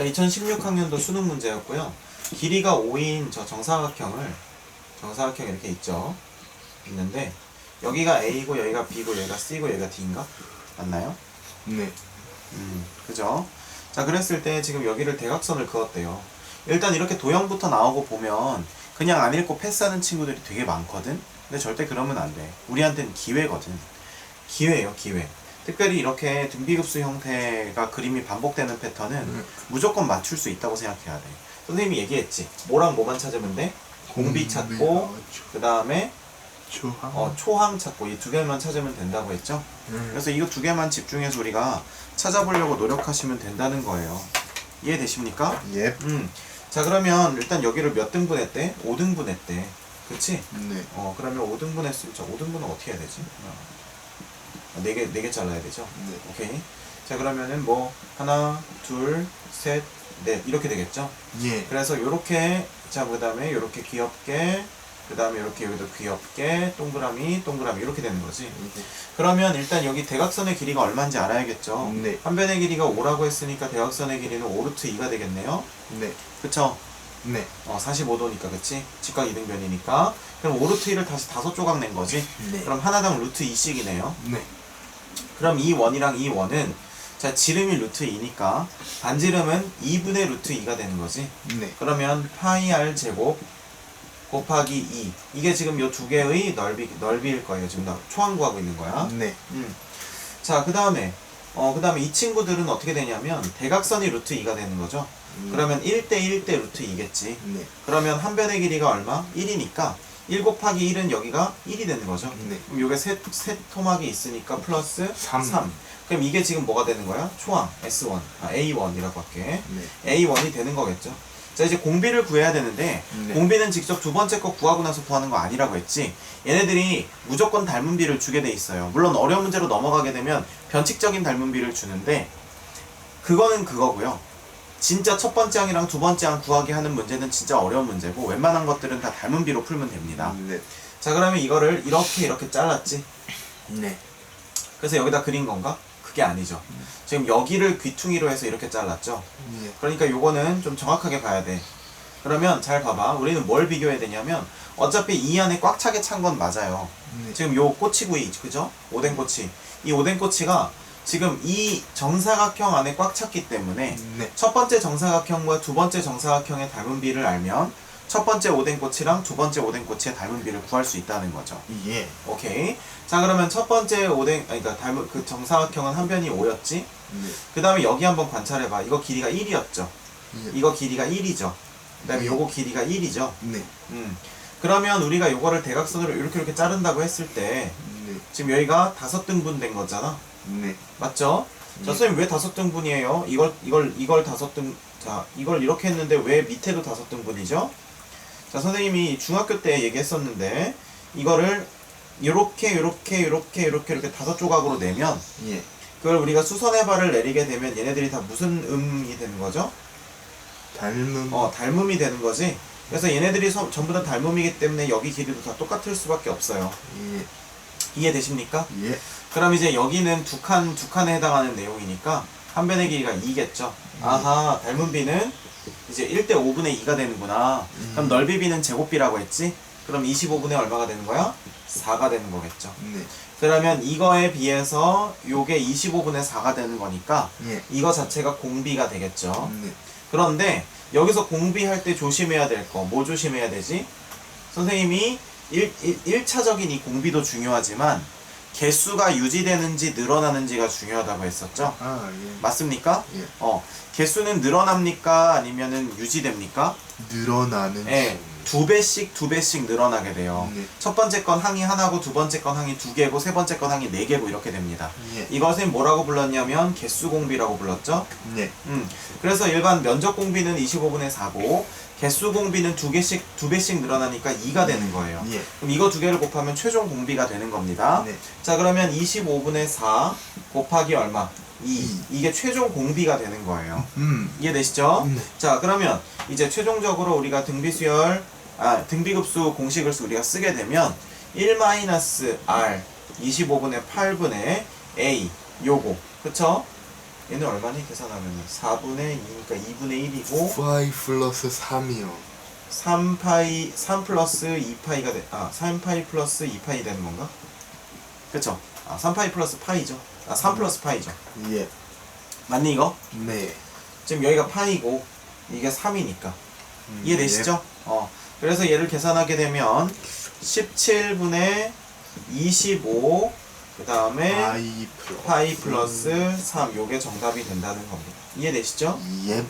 자, 2016학년도 수능 문제였고요. 길이가 5인 저 정사각형을 정사각형 이렇게 있죠. 있는데 여기가 A고 여기가 B고 여기가 C고 여기가 D인가? 맞나요? 네. 음, 그죠? 자, 그랬을 때 지금 여기를 대각선을 그었대요. 일단 이렇게 도형부터 나오고 보면 그냥 안 읽고 패스하는 친구들이 되게 많거든? 근데 절대 그러면 안 돼. 우리한테는 기회거든. 기회예요, 기회. 특별히 이렇게 등비급수 형태가 그림이 반복되는 패턴은 음. 무조건 맞출 수 있다고 생각해야 돼. 선생님이 얘기했지. 뭐랑 뭐만 찾으면 돼? 공비 찾고, 그 다음에 초항. 어, 초항 찾고 이 두 개만 찾으면 된다고 했죠? 음. 그래서 이거 두 개만 집중해서 우리가 찾아보려고 노력하시면 된다는 거예요. 이해되십니까? 예. 음. 자, 그러면 일단 여기를 몇 등분 했대? 5등분 했대. 그치? 네. 어, 그러면 5등분 했으면, 자, 5등분은 어떻게 해야 되지? 아, 4개, 4개 잘라야 되죠? 네. 오케이. 자, 그러면은 뭐, 하나, 둘, 셋, 넷, 이렇게 되겠죠? 예. 그래서 요렇게, 자, 그 다음에 요렇게 귀엽게, 그 다음에 요렇게 여기도 귀엽게, 동그라미, 동그라미, 이렇게 되는 거지. 그러면 일단 여기 대각선의 길이가 얼마인지 알아야겠죠. 네. 한 변의 길이가 5라고 했으니까 대각선의 길이는 5루트 2가 되겠네요. 네. 그쵸? 네. 어, 45도니까 그치? 직각 이등변이니까 그럼 5루트 2를 다시 다섯 조각 낸 거지? 네. 그럼 하나당 루트 2씩이네요. 네. 그럼 이 원이랑 이 원은 자 지름이 루트 2니까 반지름은 2분의 루트 2가 되는 거지. 네. 그러면 파이 r 제곱 곱하기 2 이게 지금 요 두 개의 넓이 넓이일 거예요. 지금 나 초항 구하고 있는 거야. 네. 음. 자, 그 다음에, 어, 그 다음에 이 친구들은 어떻게 되냐면, 대각선이 루트 2가 되는 거죠. 그러면 1대 1대 루트 2겠지. 네. 그러면 한 변의 길이가 얼마? 1이니까, 1 곱하기 1은 여기가 1이 되는 거죠. 네. 그럼 요게 세, 세 토막이 있으니까 플러스 삼. 3. 그럼 이게 지금 뭐가 되는 거야? 초항, S1, 아, A1이라고 할게. 네. A1이 되는 거겠죠. 자, 이제 공비를 구해야 되는데, 네. 공비는 직접 두 번째 거 구하고 나서 구하는 거 아니라고 했지. 얘네들이 무조건 닮은 비를 주게 돼 있어요. 물론 어려운 문제로 넘어가게 되면 변칙적인 닮은 비를 주는데, 그거는 그거고요. 진짜 첫 번째 항이랑 두 번째 항 구하기 하는 문제는 진짜 어려운 문제고, 웬만한 것들은 다 닮은 비로 풀면 됩니다. 네. 자, 그러면 이거를 이렇게 이렇게 잘랐지. 네. 그래서 여기다 그린 건가? 그게 아니죠. 지금 여기를 귀퉁이로 해서 이렇게 잘랐죠. 네. 그러니까 요거는 좀 정확하게 봐야 돼. 그러면 잘 봐봐. 우리는 뭘 비교해야 되냐면 어차피 이 안에 꽉 차게 찬 건 맞아요. 네. 지금 요 꼬치구이 그죠? 오뎅 꼬치. 이 오뎅 꼬치가 지금 이 정사각형 안에 꽉 찼기 때문에 네. 첫 번째 정사각형과 두 번째 정사각형의 닮은 비를 알면 첫 번째 오뎅 꼬치랑 두 번째 오뎅 꼬치의 닮은 비를 구할 수 있다는 거죠. 예. 오케이. 자 그러면 첫 번째 오뎅 아니 그러니까 닮은 그 정사각형은 한 변이 5였지. 네. 그 다음에 여기 한번 관찰해 봐. 이거 길이가 1이었죠. 예. 이거 길이가 1이죠. 그 다음에 네. 요거 길이가 1이죠. 네. 음. 그러면 우리가 요거를 대각선으로 이렇게 이렇게 자른다고 했을 때 네. 지금 여기가 다섯 등분 된 거잖아. 네. 맞죠? 자, 네. 선생님 왜 다섯 등분이에요? 이걸 이걸 이걸 다섯 등 자, 이걸 이렇게 했는데 왜 밑에도 다섯 등분이죠? 자, 선생님이 중학교 때 얘기했었는데 이거를 요렇게 요렇게 요렇게 요렇게 이렇게 다섯 조각으로 내면 예. 그걸 우리가 수선의 발을 내리게 되면 얘네들이 다 무슨 음이 되는 거죠? 닮은. 어, 닮음이 되는 거지. 그래서 얘네들이 서- 전부 다 닮음이기 때문에 여기 길이도 다 똑같을 수밖에 없어요. 예. 이해되십니까? 예. 그럼 이제 여기는 두 칸, 두 칸에 해당하는 내용이니까 한 변의 길이가 2겠죠. 아하, 닮은 비는 이제 1대 5분의 2가 되는구나. 그럼 음. 넓이 비는 제곱비라고 했지? 그럼 25분의 얼마가 되는 거야? 4가 되는 거겠죠. 네. 그러면 이거에 비해서 요게 25분의 4가 되는 거니까 예. 이거 자체가 공비가 되겠죠. 네. 그런데 여기서 공비할 때 조심해야 될 거, 뭐 조심해야 되지? 선생님이 1, 일차적인 이 공비도 중요하지만 개수가 유지되는지 늘어나는지가 중요하다고 했었죠? 아, 예. 맞습니까? 예. 어, 개수는 늘어납니까? 아니면은 유지됩니까? 늘어나는. 예, 두 배씩 두 배씩 늘어나게 돼요. 네. 첫 번째 건 항이 하나고 두 번째 건 항이 두 개고 세 번째 건 항이 네 개고 이렇게 됩니다. 예. 이것을 뭐라고 불렀냐면 개수 공비라고 불렀죠? 네. 음, 그래서 일반 면적 공비는 25분의 4고 개수 공비는 두 개씩 두 배씩 늘어나니까 2가 되는 거예요. 예. 그럼 이거 두 개를 곱하면 최종 공비가 되는 겁니다. 네. 자, 그러면 25분의 4 곱하기 얼마? 2. 이. 이게 최종 공비가 되는 거예요. 음. 이해되시죠? 네. 자, 그러면 이제 최종적으로 우리가 등비 수열 아, 등비급수 공식을 쓰- 우리가 쓰게 되면 1-r 25분의 8분의 a 요거. 그쵸? 얘는 얼마니 계산하면 4분의 2니까 2분의 1이고 5 플러스 3이요 3파이 3 플러스 2파이가 돼. 아, 3파이 플러스 2파이 되는 건가? 그쵸? 아, 3파이 플러스 파이죠. 아, 3 플러스 파이죠. 예 맞니 이거? 네 지금 여기가 파이고 이게 3이니까. 음, 이해되시죠? 어. 그래서 얘를 계산하게 되면 17분의 25그 예. 다음에 파이 플러스 파이 플러스 3 요게 정답이 된다는 겁니다. 이해되시죠? 예